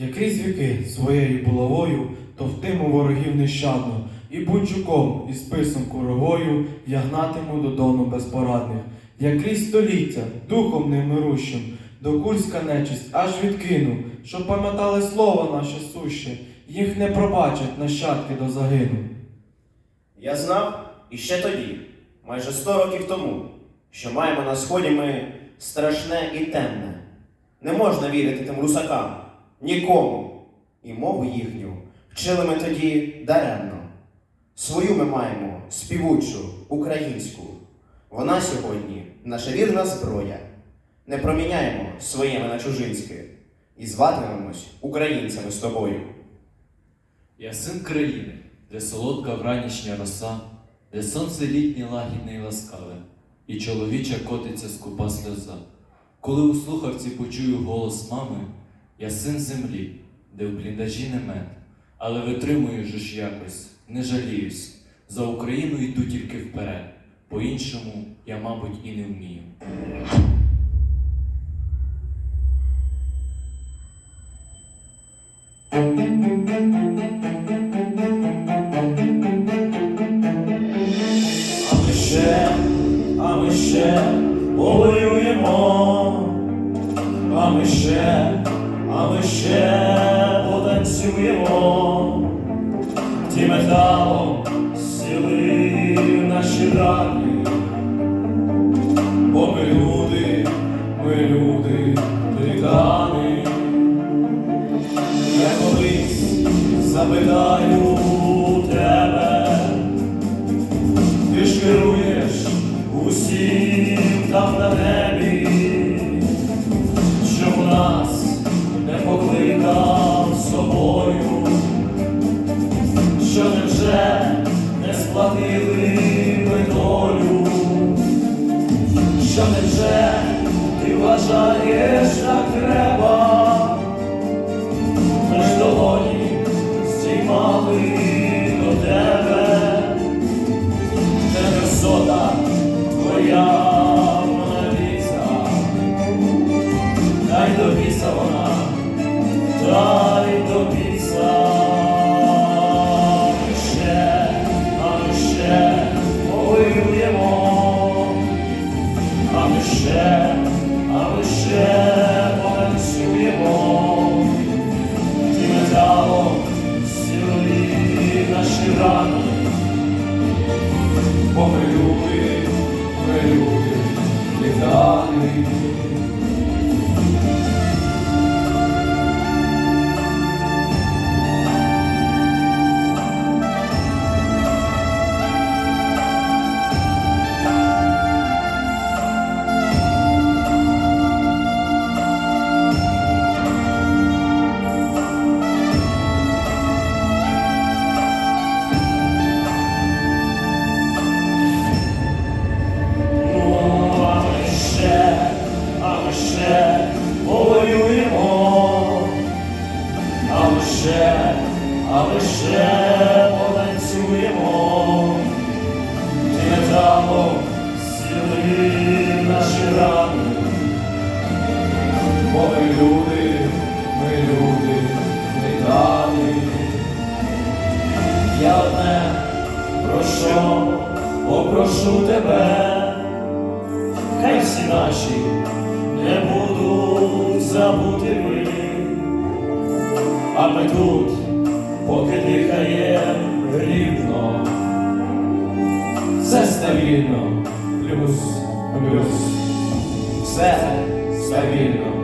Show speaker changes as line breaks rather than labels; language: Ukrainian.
Який віки своєю булавою товтиму ворогів нещадно, і бунчуком, і списом куровою я гнатиму до дону безпорадних. Я крізь століття, духом немирущим, до кульська нечисть аж відкину, щоб пам'ятали слово наше суще, їх не пробачать нащадки до загину.
Я знав іще тоді, майже сто років тому, що маємо на сході ми страшне і темне. Не можна вірити тим русакам, нікому. І мову їхню вчили ми тоді даремно. Свою ми маємо співучу, українську. Вона сьогодні наша вірна зброя. Не проміняємо своєме на чужинське і зватимемось українцями з тобою.
Я син країни, де солодка вранішня роса, де сонце літнє лагідне і ласкаве, і чоловіча котиться скупа сльоза. Коли у слухавці почую голос мами, я син землі, де в бліндажі не мед, але витримую ж якось, не жаліюсь. За Україну йду тільки вперед, по-іншому я, мабуть, і не вмію.
А ми ще, а ми ще повоюємо, а ми ще, металом сіли наші рани, бо ми люди, ми люди, титани. Я колись запитаю тебе. Ти ж керуєш усім там на небі, Yes. darling. Ще повоюємо, а ми ще, а ми ще потанцюємо, і металом сіли наші рани, бо ми люди, ми люди, титани. Я одне прошу, попрошу тебе, хай всі наші не будуть забутими, а ми тут, поки дихає рівно, все стабільно, плюс, плюс, все стабільно.